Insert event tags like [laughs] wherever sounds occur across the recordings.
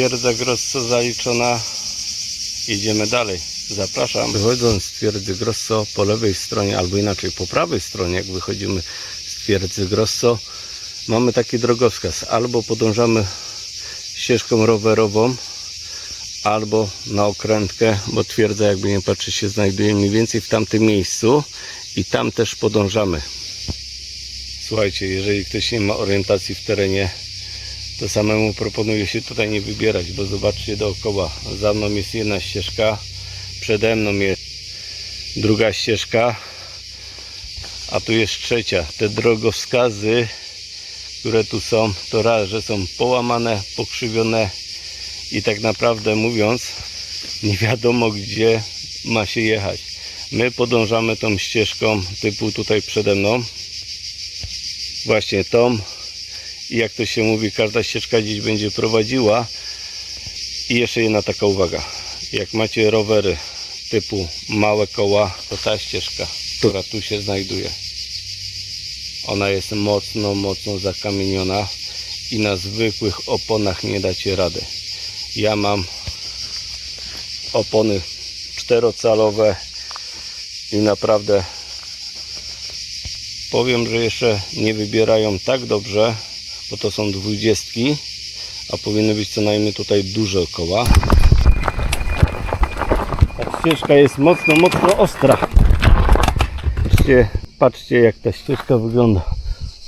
Twierdza Grosso zaliczona. Idziemy dalej. Zapraszam. Wychodząc z twierdzy Grosso po lewej stronie, albo inaczej po prawej stronie, jak wychodzimy z twierdzy Grosso, mamy taki drogowskaz. Albo podążamy ścieżką rowerową, albo na okrętkę, bo twierdza, jakby nie patrzeć, się znajduje mniej więcej w tamtym miejscu i tam też podążamy. Słuchajcie, jeżeli ktoś nie ma orientacji w terenie, to samemu proponuję się tutaj nie wybierać, bo zobaczcie dookoła. Za mną jest jedna ścieżka, przede mną jest druga ścieżka, a tu jest trzecia. Te drogowskazy, które tu są, to raz, że są połamane, pokrzywione i tak naprawdę mówiąc, nie wiadomo gdzie ma się jechać. My podążamy tą ścieżką typu tutaj przede mną, właśnie tą jak to się mówi, każda ścieżka gdzieś będzie prowadziła. I jeszcze jedna taka uwaga. Jak macie rowery typu małe koła, to ta ścieżka, która tu się znajduje, ona jest mocno, mocno zakamieniona i na zwykłych oponach nie dacie rady. Ja mam opony czterocalowe i naprawdę powiem, że jeszcze nie wybierają tak dobrze, bo to są dwudziestki, a powinny być co najmniej tutaj duże koła. Ta ścieżka jest mocno, mocno ostra. Patrzcie, patrzcie jak ta ścieżka wygląda.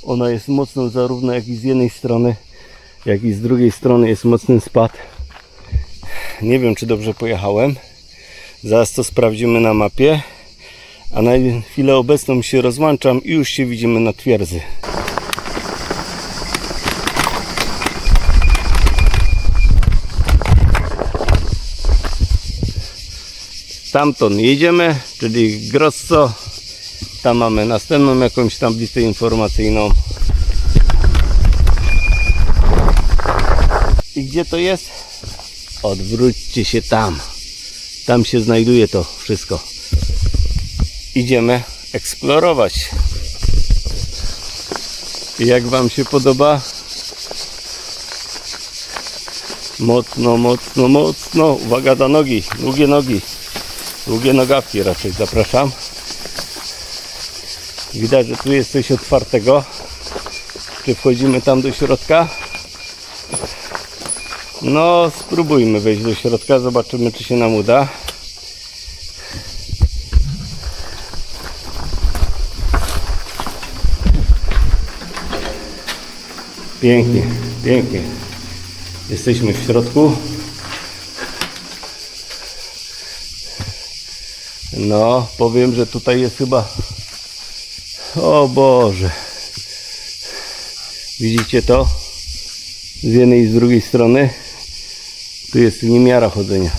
Ona jest mocno zarówno jak i z jednej strony, jak i z drugiej strony jest mocny spad. Nie wiem czy dobrze pojechałem. Zaraz to sprawdzimy na mapie. A na chwilę obecną się rozłączam i już się widzimy na twierdzy. Stamtąd jedziemy, czyli Grosso. Tam mamy następną jakąś tablicę informacyjną. I gdzie to jest? Odwróćcie się tam. Tam się znajduje to wszystko. Idziemy eksplorować. Jak Wam się podoba? Mocno, mocno, mocno. Uwaga do nogi. Długie nogi. Długie nogawki raczej. Zapraszam. Widać, że tu jest coś otwartego. Czy wchodzimy tam do środka? No, spróbujmy wejść do środka. Zobaczymy, czy się nam uda. Pięknie, pięknie. Jesteśmy w środku. No, powiem, że tutaj jest chyba. O Boże. Widzicie to? Z jednej i z drugiej strony. Tu jest niemiara chodzenia.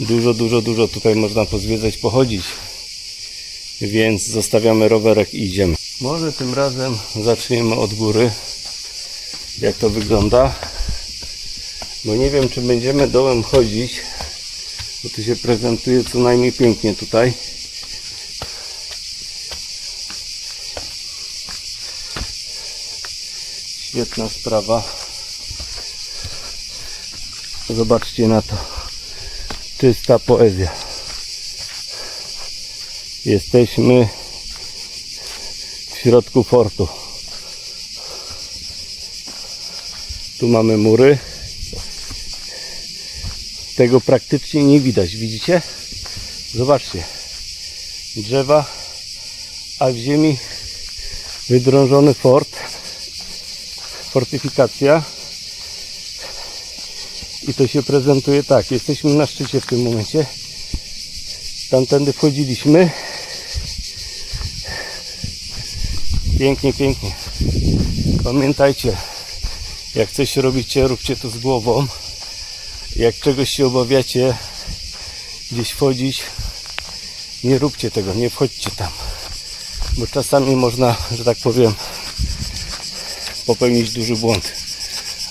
Dużo, dużo, dużo tutaj można pozwiedzać, pochodzić. Więc zostawiamy rowerek i idziemy. Może tym razem zaczniemy od góry. Jak to wygląda. Bo nie wiem, czy będziemy dołem chodzić. Bo tu się prezentuje co najmniej pięknie tutaj. Świetna sprawa. Zobaczcie na to. Czysta poezja. Jesteśmy w środku fortu. Tu mamy mury. Tego praktycznie nie widać, widzicie? Zobaczcie. Drzewa, a w ziemi wydrążony fort. Fortyfikacja. I to się prezentuje tak. Jesteśmy na szczycie w tym momencie. Tamtędy wchodziliśmy. Pięknie, pięknie. Pamiętajcie, jak coś robicie, róbcie to z głową. Jak czegoś się obawiacie, gdzieś wchodzić, nie róbcie tego, nie wchodźcie tam. Bo czasami można, że tak powiem, popełnić duży błąd.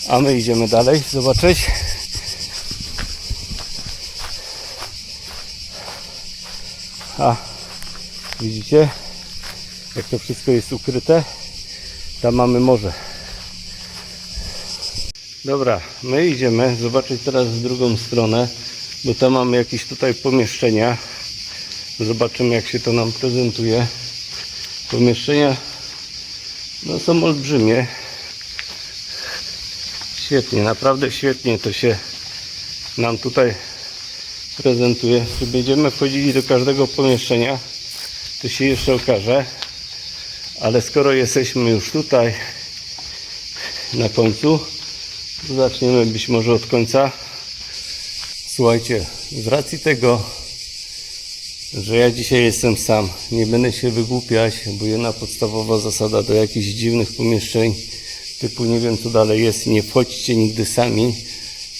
A my idziemy dalej, zobaczyć. A widzicie, jak to wszystko jest ukryte? Tam mamy morze. Dobra, my idziemy zobaczyć teraz w drugą stronę, bo tam mamy jakieś tutaj pomieszczenia. Zobaczymy jak się to nam prezentuje. Pomieszczenia no, są olbrzymie. Świetnie, naprawdę świetnie to się nam tutaj prezentuje. Czy będziemy wchodzili do każdego pomieszczenia, to się jeszcze okaże. Ale skoro jesteśmy już tutaj na końcu, zaczniemy być może od końca. Słuchajcie, z racji tego, że ja dzisiaj jestem sam, nie będę się wygłupiać, bo jedna podstawowa zasada do jakichś dziwnych pomieszczeń, typu nie wiem co dalej jest, nie wchodźcie nigdy sami.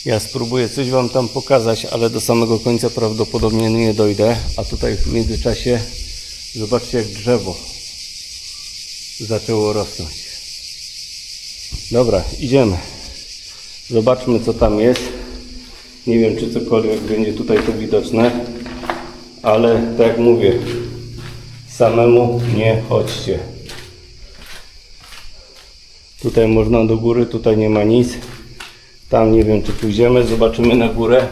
Ja spróbuję coś Wam tam pokazać, ale do samego końca prawdopodobnie nie dojdę. A tutaj w międzyczasie zobaczcie jak drzewo zaczęło rosnąć. Dobra, idziemy. Zobaczmy co tam jest. Nie wiem czy cokolwiek będzie tutaj to widoczne, ale tak jak mówię, samemu nie chodźcie. Tutaj można do góry, tutaj nie ma nic. Tam nie wiem czy pójdziemy, zobaczymy na górę,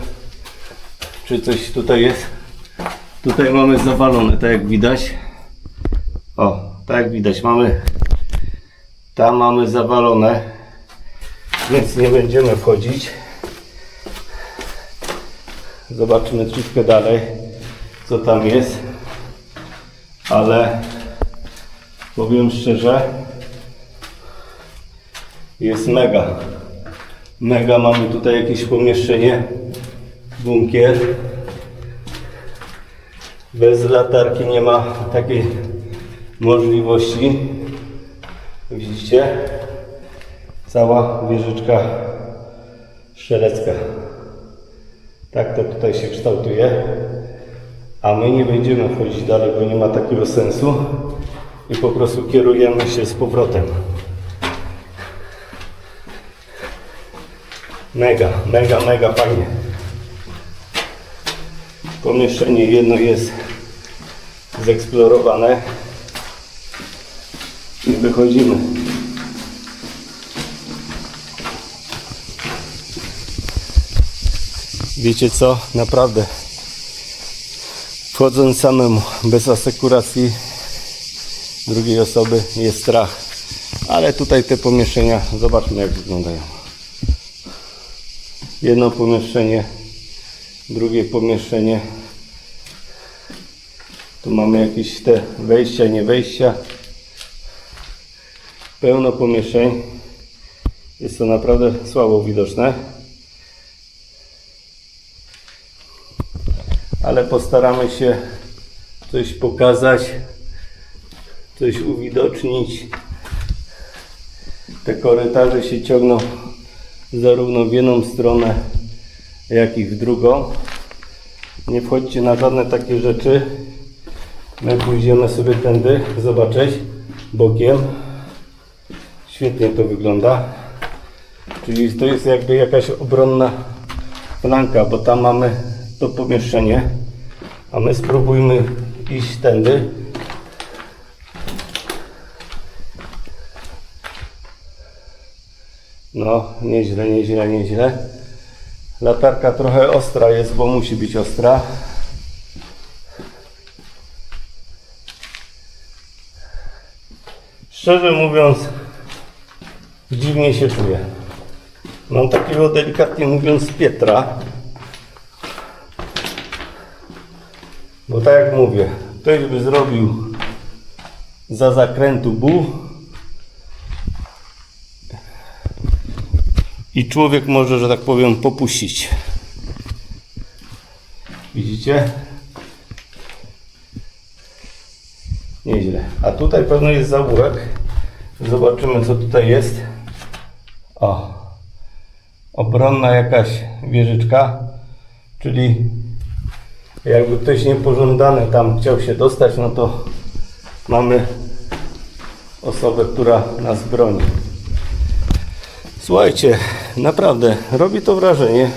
czy coś tutaj jest. Tutaj mamy zawalone, tak jak widać. O, tak jak widać, mamy tam mamy zawalone, więc nie będziemy wchodzić. Zobaczymy troszkę dalej, co tam jest. Ale powiem szczerze, jest mega. Mega mamy tutaj jakieś pomieszczenie, bunkier. Bez latarki nie ma takiej możliwości. Widzicie? Cała wieżyczka strzelecka. Tak to tutaj się kształtuje. A my nie będziemy wchodzić dalej, bo nie ma takiego sensu. I po prostu kierujemy się z powrotem. Mega, mega, mega fajnie. Pomieszczenie jedno jest zeksplorowane. I wychodzimy. Wiecie co? Naprawdę. Wchodząc samemu, bez asekuracji drugiej osoby jest strach. Ale tutaj te pomieszczenia, zobaczmy jak wyglądają. Jedno pomieszczenie, drugie pomieszczenie. Tu mamy jakieś te wejścia, nie wejścia. Pełno pomieszczeń. Jest to naprawdę słabo widoczne. Ale postaramy się coś pokazać, coś uwidocznić. Te korytarze się ciągną zarówno w jedną stronę, jak i w drugą. Nie wchodźcie na żadne takie rzeczy. My pójdziemy sobie tędy zobaczyć bokiem. Świetnie to wygląda. Czyli to jest jakby jakaś obronna flanka, bo tam mamy to pomieszczenie. A my spróbujmy iść tędy. No, nieźle, nieźle, nieźle. Latarka trochę ostra jest, bo musi być ostra. Szczerze mówiąc, dziwnie się czuję. Mam takiego delikatnie mówiąc Pietra. Bo tak jak mówię, ktoś by zrobił za zakrętu bu i człowiek może, że tak powiem, popuścić. Widzicie? Nieźle. A tutaj pewno jest zaułek. Zobaczymy, co tutaj jest. O. Obronna jakaś wieżyczka. Czyli jakby ktoś niepożądany tam chciał się dostać, no to mamy osobę, która nas broni. Słuchajcie, naprawdę robi to wrażenie.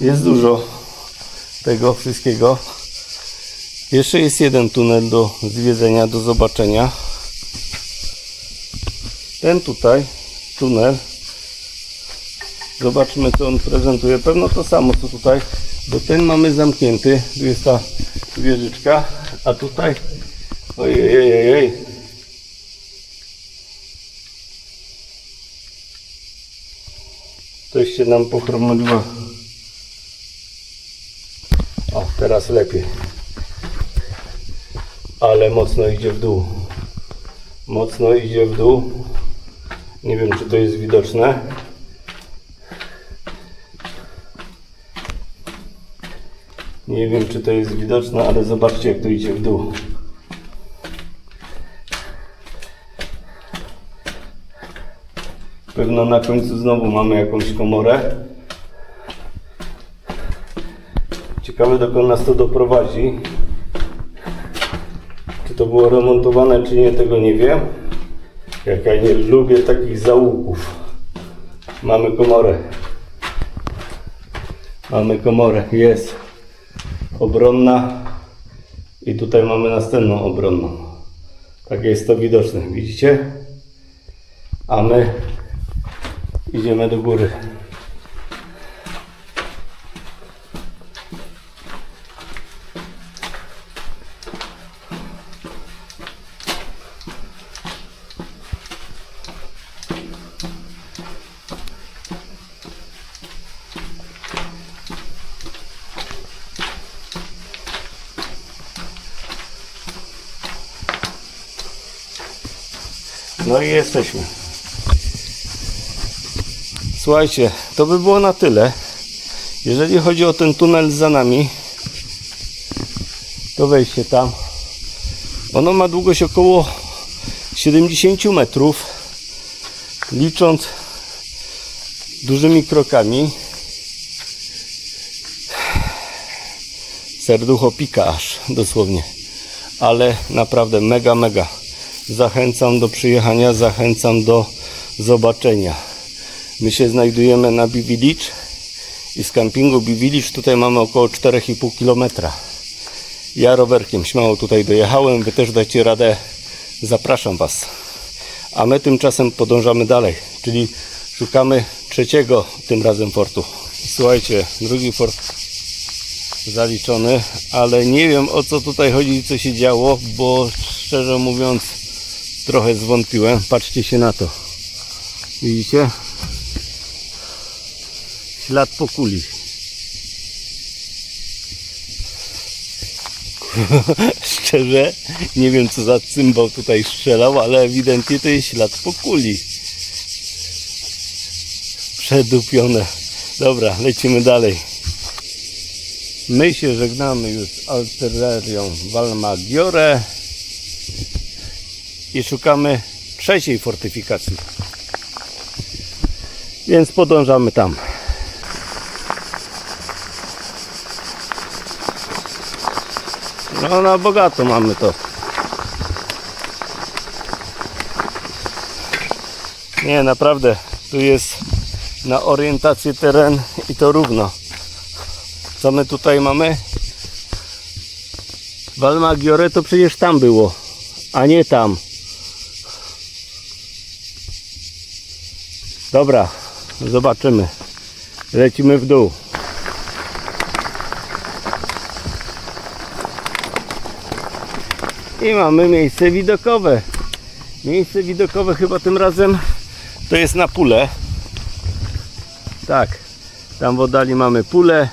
Jest dużo tego wszystkiego. Jeszcze jest jeden tunel do zwiedzenia, do zobaczenia. Ten tutaj, tunel, Zobaczmy co on prezentuje. Pewno to samo co tutaj, bo ten mamy zamknięty. Tu jest ta wieżyczka, a tutaj ojej, ojej. Coś się nam pochromoliło. O, teraz lepiej. Ale mocno idzie w dół. Mocno idzie w dół. Nie wiem, czy to jest widoczne. Nie wiem, czy to jest widoczne, ale zobaczcie, jak to idzie w dół. Pewno na końcu znowu mamy jakąś komorę. Ciekawe, dokąd nas to doprowadzi. Czy to było remontowane, czy nie, tego nie wiem. Jak ja nie lubię takich załuków. Mamy komorę. Mamy komorę, jest obronna i tutaj mamy następną obronną. Tak jest to widoczne, widzicie? A my idziemy do góry. Jesteśmy. Słuchajcie, to by było na tyle. Jeżeli chodzi o ten tunel za nami, to wejście tam. Ono ma długość około 70 metrów. Licząc dużymi krokami, serducho pika aż dosłownie. Ale naprawdę mega, mega. Zachęcam do przyjechania, zachęcam do zobaczenia. My się znajdujemy na Village i z kampingu Village tutaj mamy około 4,5 km. Ja rowerkiem śmiało tutaj dojechałem, wy też dajcie radę, zapraszam Was. A my tymczasem podążamy dalej, czyli szukamy trzeciego tym razem fortu. Słuchajcie, drugi fort zaliczony, ale nie wiem o co tutaj chodzi, co się działo, bo szczerze mówiąc trochę zwątpiłem. Patrzcie się na to. Widzicie? Ślad po kuli. [laughs] Szczerze, nie wiem co za cymbał tutaj strzelał, ale ewidentnie to jest ślad po kuli. Przedupione. Dobra, lecimy dalej. My się żegnamy już z artylerią Valmaggiore i szukamy trzeciej fortyfikacji. Więc podążamy tam. No na bogato mamy to. Nie, naprawdę, tu jest na orientację teren i to równo. Co my tutaj mamy? Valmaggiore to przecież tam było, a nie tam. Dobra, zobaczymy. Lecimy w dół. I mamy miejsce widokowe. Miejsce widokowe chyba tym razem to jest na pulę. Tak, tam w oddali mamy pulę.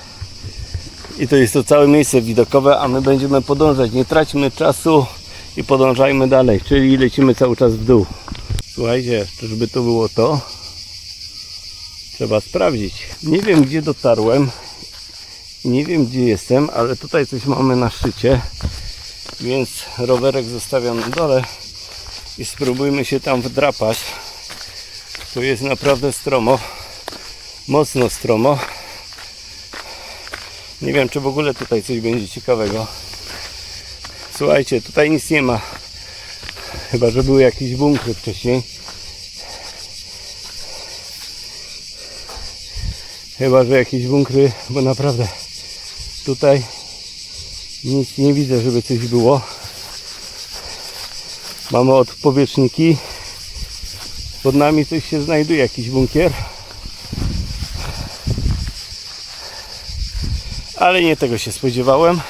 I to jest to całe miejsce widokowe, a my będziemy podążać. Nie traćmy czasu i podążajmy dalej, czyli lecimy cały czas w dół. Słuchajcie, czyżby to było to? Trzeba sprawdzić. Nie wiem gdzie dotarłem. Nie wiem gdzie jestem, ale tutaj coś mamy na szczycie. Więc rowerek zostawiam na dole i spróbujmy się tam wdrapać. Tu jest naprawdę stromo. Mocno stromo. Nie wiem, czy w ogóle tutaj coś będzie ciekawego. Słuchajcie, tutaj nic nie ma. Chyba, że były jakieś bunkry wcześniej. Chyba, że jakieś bunkry, bo naprawdę tutaj nic nie widzę, żeby coś było. Mamy odpowietrzniki. Pod nami coś się znajduje, jakiś bunkier. Ale nie tego się spodziewałem.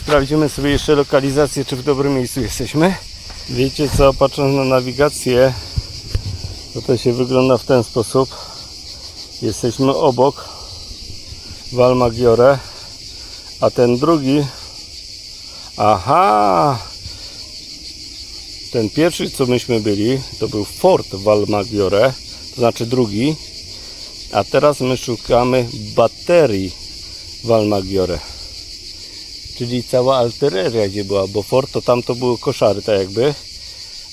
Sprawdzimy sobie jeszcze lokalizację, czy w dobrym miejscu jesteśmy. Wiecie co, patrząc na nawigację, to to się wygląda w ten sposób. Jesteśmy obok Valmagiore, a ten drugi, aha, ten pierwszy, co myśmy byli, to był Fort Valmagiore, to znaczy drugi, a teraz my szukamy baterii Valmagiore. Czyli cała altereria gdzie była, bo fort to tam to były koszary tak jakby,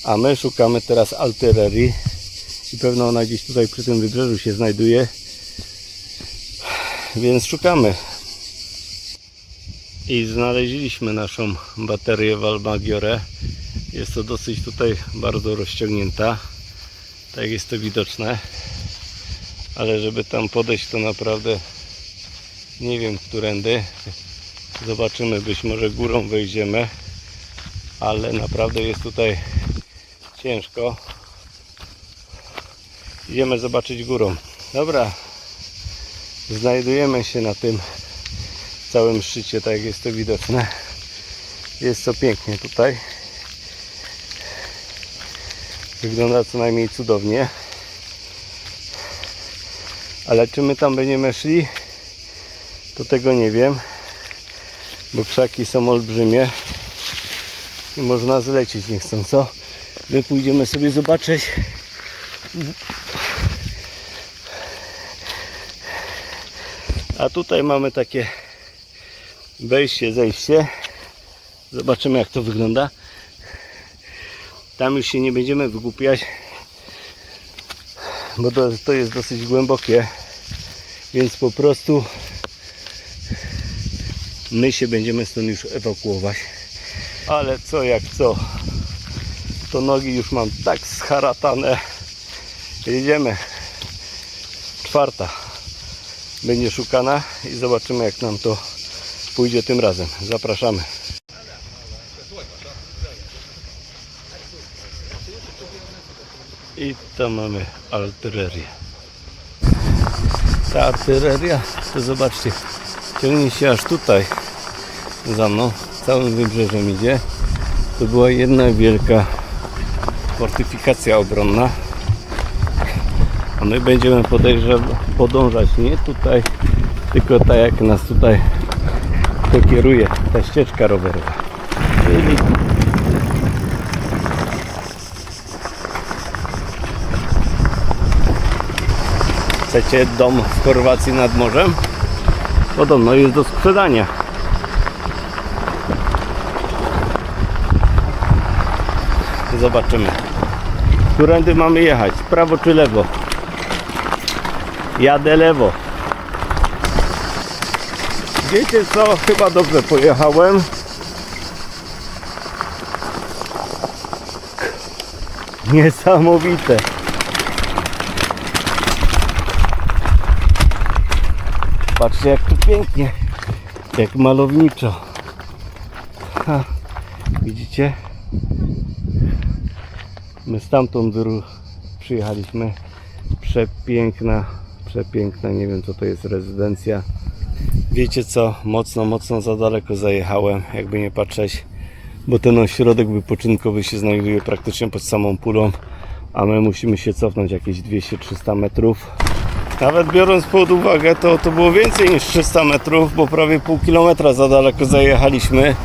a my szukamy teraz altererii i pewno ona gdzieś tutaj przy tym wybrzeżu się znajduje, więc szukamy. I znaleźliśmy naszą baterię Valmagiore. Jest to dosyć tutaj bardzo rozciągnięta, tak jest to widoczne, ale żeby tam podejść to naprawdę nie wiem którędy. Zobaczymy, być może górą wejdziemy, ale naprawdę jest tutaj ciężko. Idziemy zobaczyć górą. Dobra, znajdujemy się na tym całym szczycie, tak jak jest to widoczne. Jest to pięknie tutaj. Wygląda co najmniej cudownie. Ale czy my tam będziemy szli, to tego nie wiem bo krzaki są olbrzymie i można zlecieć niechcąco. My pójdziemy sobie zobaczyć. A tutaj mamy takie wejście, zejście. Zobaczymy jak to wygląda. Tam już się nie będziemy wygłupiać, bo to, to jest dosyć głębokie, więc po prostu my się będziemy stąd już ewakuować. Ale co jak co, to nogi już mam tak scharatane. Jedziemy. Czwarta będzie szukana i zobaczymy jak nam to pójdzie tym razem. Zapraszamy. I tam mamy artylerię. Ta artyleria, to zobaczcie, ciągnie się aż tutaj za mną, całym wybrzeżem idzie. To była jedna wielka fortyfikacja obronna. A my będziemy podążać nie tutaj, tylko tak jak nas tutaj to kieruje ta ścieżka rowerowa. Czyli Chcecie dom w Chorwacji nad morzem? Podobno jest do sprzedania. Zobaczymy. Którędy mamy jechać? Prawo czy lewo? Jadę lewo. Wiecie co? Chyba dobrze pojechałem. Niesamowite. Patrzcie jak tu pięknie. Jak malowniczo. Ha, widzicie? My stamtąd przyjechaliśmy. Przepiękna, przepiękna, nie wiem co to jest rezydencja. Wiecie co? Mocno, mocno za daleko zajechałem, jakby nie patrzeć, bo ten ośrodek wypoczynkowy się znajduje praktycznie pod samą pulą, a my musimy się cofnąć jakieś 200-300 metrów. Nawet biorąc pod uwagę, to to było więcej niż 300 metrów, bo prawie pół kilometra za daleko zajechaliśmy.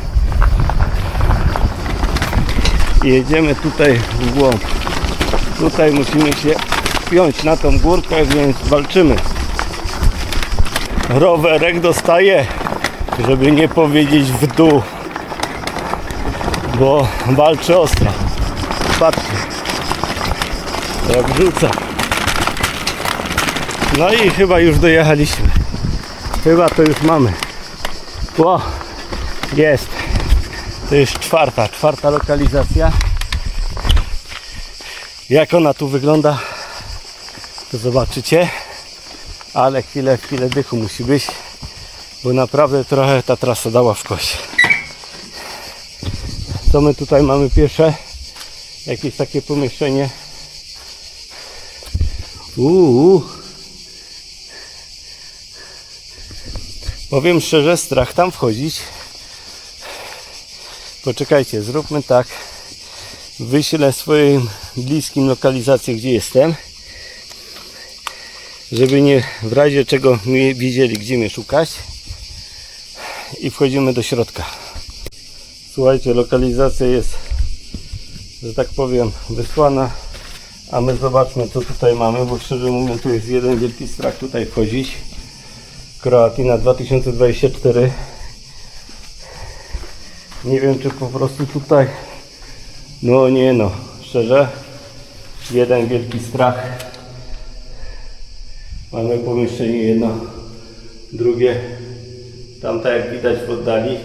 I jedziemy tutaj w głąb. Tutaj musimy się wpiąć na tą górkę, więc walczymy. Rowerek dostaje, żeby nie powiedzieć w dół, bo walczy ostro. Patrzcie, jak rzuca. No i chyba już dojechaliśmy. Chyba to już mamy. Ło, jest. To jest czwarta, czwarta lokalizacja. Jak ona tu wygląda, to zobaczycie. Ale chwilę, chwilę dychu musi być, bo naprawdę trochę ta trasa dała w kość. Co my tutaj mamy pierwsze? Jakieś takie pomieszczenie. Uuu. Powiem szczerze, strach tam wchodzić. Poczekajcie, zróbmy tak. Wyślę swoim bliskim lokalizację, gdzie jestem. Żeby nie w razie czego wiedzieli, gdzie mnie szukać. I wchodzimy do środka. Słuchajcie, lokalizacja jest, że tak powiem, wysłana. A my zobaczmy, co tutaj mamy, bo szczerze mówiąc, tu jest jeden wielki strach tutaj wchodzić. Kroatina 2024. Nie wiem, czy po prostu tutaj. No nie, no, szczerze. Jeden wielki strach. Mamy pomieszczenie jedno, drugie. Tam tak jak widać w oddali.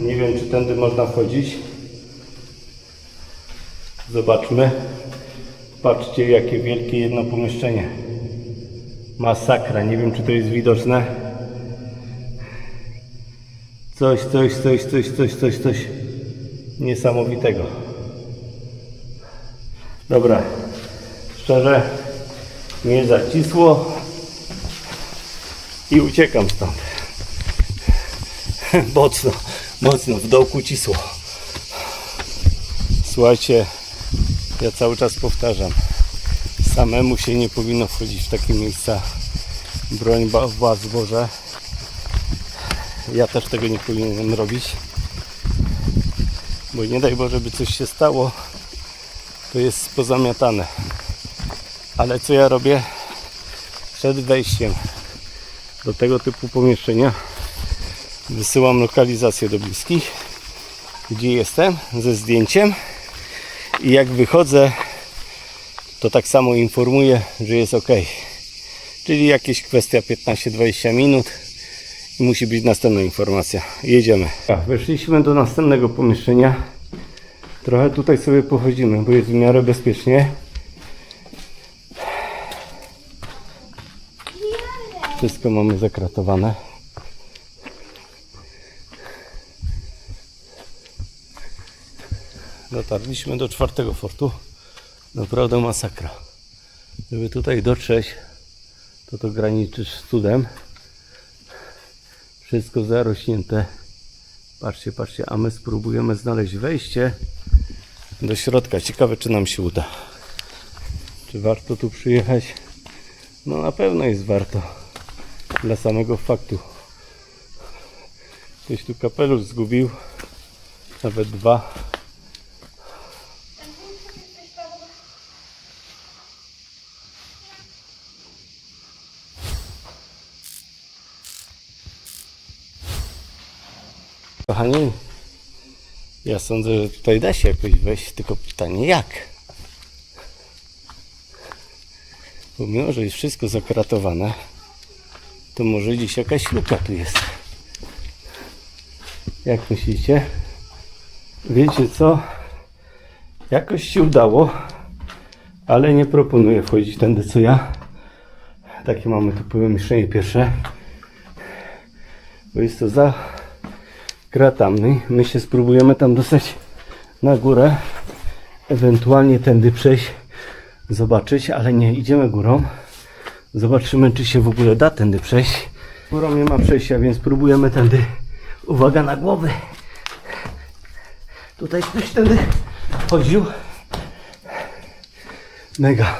Nie wiem, czy tędy można wchodzić. Zobaczmy. Patrzcie, jakie wielkie jedno pomieszczenie. Masakra. Nie wiem, czy to jest widoczne. Coś, coś, coś, coś, coś, coś, coś niesamowitego. Dobra. Szczerze, mnie zacisło i uciekam stąd. [laughs] mocno, mocno w dołku cisło. Słuchajcie, ja cały czas powtarzam. Samemu się nie powinno wchodzić w takie miejsca. Broń was Boże. Ja też tego nie powinienem robić. Bo nie daj Boże, by coś się stało, to jest pozamiatane. Ale co ja robię przed wejściem do tego typu pomieszczenia? Wysyłam lokalizację do bliskich, gdzie jestem, ze zdjęciem. I jak wychodzę, to tak samo informuję, że jest ok. Czyli jakieś kwestia 15-20 minut i musi być następna informacja. Jedziemy. Weszliśmy do następnego pomieszczenia. Trochę tutaj sobie pochodzimy, bo jest w miarę bezpiecznie. Wszystko mamy zakratowane. Dotarliśmy do czwartego fortu. Naprawdę masakra. Żeby tutaj dotrzeć, to to graniczy z cudem. Wszystko zarośnięte. Patrzcie, patrzcie, a my spróbujemy znaleźć wejście do środka. Ciekawe, czy nam się uda. Czy warto tu przyjechać? No na pewno jest warto. Dla samego faktu. Ktoś tu kapelusz zgubił. Nawet dwa. Ja sądzę, że tutaj da się jakoś wejść, tylko pytanie jak? Pomimo, że jest wszystko zakratowane, to może gdzieś jakaś luka tu jest. Jak myślicie? Wiecie co? Jakoś się udało, ale nie proponuję wchodzić tędy co ja. Takie mamy tu pomieszczenie pierwsze. Bo jest to za kratami. My się spróbujemy tam dostać na górę. Ewentualnie tędy przejść, zobaczyć, ale nie idziemy górą. Zobaczymy, czy się w ogóle da tędy przejść. Górą nie ma przejścia, więc próbujemy tędy. Uwaga na głowę. Tutaj ktoś tędy chodził. Mega.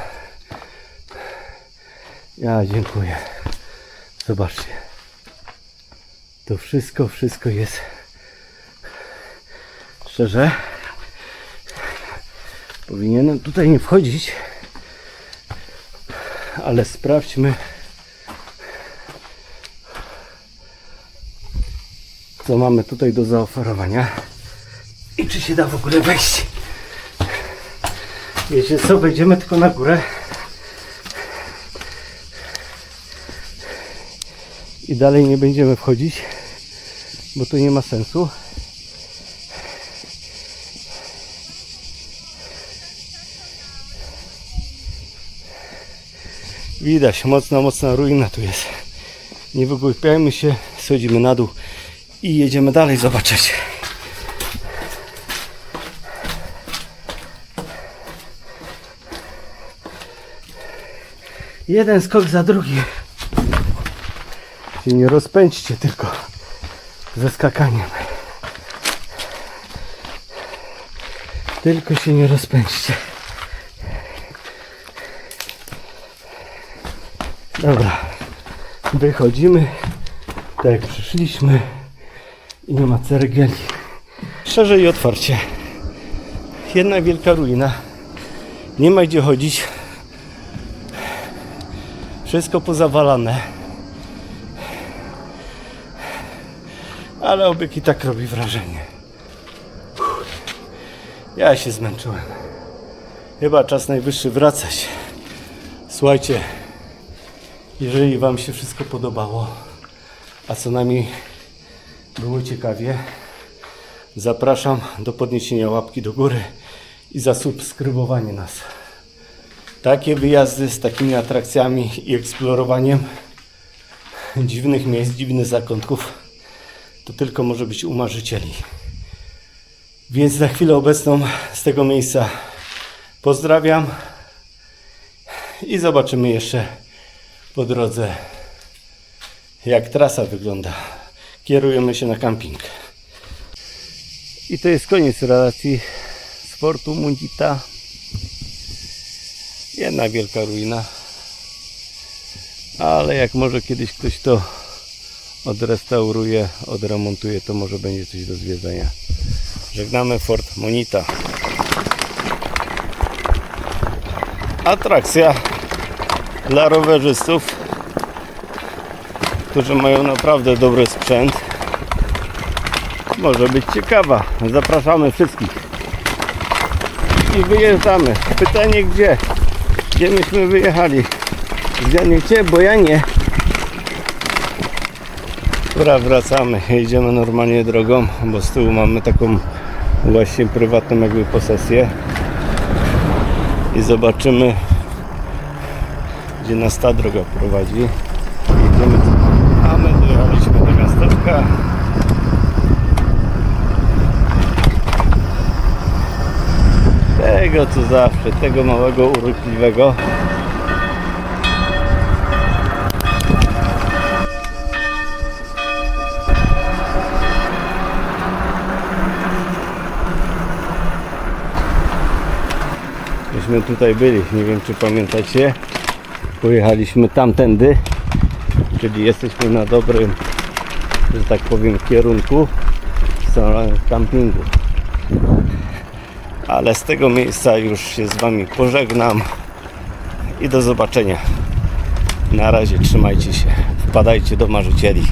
Ja dziękuję. Zobaczcie. To wszystko, wszystko jest szczerze. Powinienem tutaj nie wchodzić, ale sprawdźmy, co mamy tutaj do zaoferowania i czy się da w ogóle wejść. Wiecie co, wejdziemy tylko na górę i dalej nie będziemy wchodzić, bo to nie ma sensu. Widać, mocna, mocna ruina tu jest. Nie wygłupiajmy się, schodzimy na dół i jedziemy dalej zobaczyć. Jeden skok za drugi. Się nie rozpędźcie tylko ze skakaniem. Tylko się nie rozpędźcie. Dobra. Wychodzimy. Tak jak przyszliśmy. I nie ma ceregieli. Szerzej i otwarcie. Jedna wielka ruina. Nie ma gdzie chodzić. Wszystko pozawalane. Ale obyk i tak robi wrażenie. Ja się zmęczyłem. Chyba czas najwyższy wracać. Słuchajcie, jeżeli Wam się wszystko podobało, a co najmniej było ciekawie, zapraszam do podniesienia łapki do góry i zasubskrybowanie nas. Takie wyjazdy z takimi atrakcjami i eksplorowaniem dziwnych miejsc, dziwnych zakątków to tylko może być u marzycieli. Więc na chwilę obecną z tego miejsca pozdrawiam i zobaczymy jeszcze po drodze jak trasa wygląda. Kierujemy się na camping. I to jest koniec relacji z Fortu Mundita. Jedna wielka ruina. Ale jak może kiedyś ktoś to odrestauruje, odremontuje, to może będzie coś do zwiedzenia. Żegnamy Fort Monita. Atrakcja dla rowerzystów, którzy mają naprawdę dobry sprzęt. Może być ciekawa. Zapraszamy wszystkich. I wyjeżdżamy. Pytanie gdzie? Gdzie myśmy wyjechali? Zgadniecie? Bo ja nie. Dobra, wracamy. Jedziemy normalnie drogą, bo z tyłu mamy taką właśnie prywatną jakby posesję. I zobaczymy, gdzie nas ta droga prowadzi. A my dojechaliśmy do miasteczka. Tego co zawsze, tego małego urokliwego. Myśmy tutaj byli, nie wiem czy pamiętacie. Pojechaliśmy tamtędy, czyli jesteśmy na dobrym, że tak powiem, kierunku campingu. Ale z tego miejsca już się z Wami pożegnam i do zobaczenia. Na razie trzymajcie się, wpadajcie do marzycieli.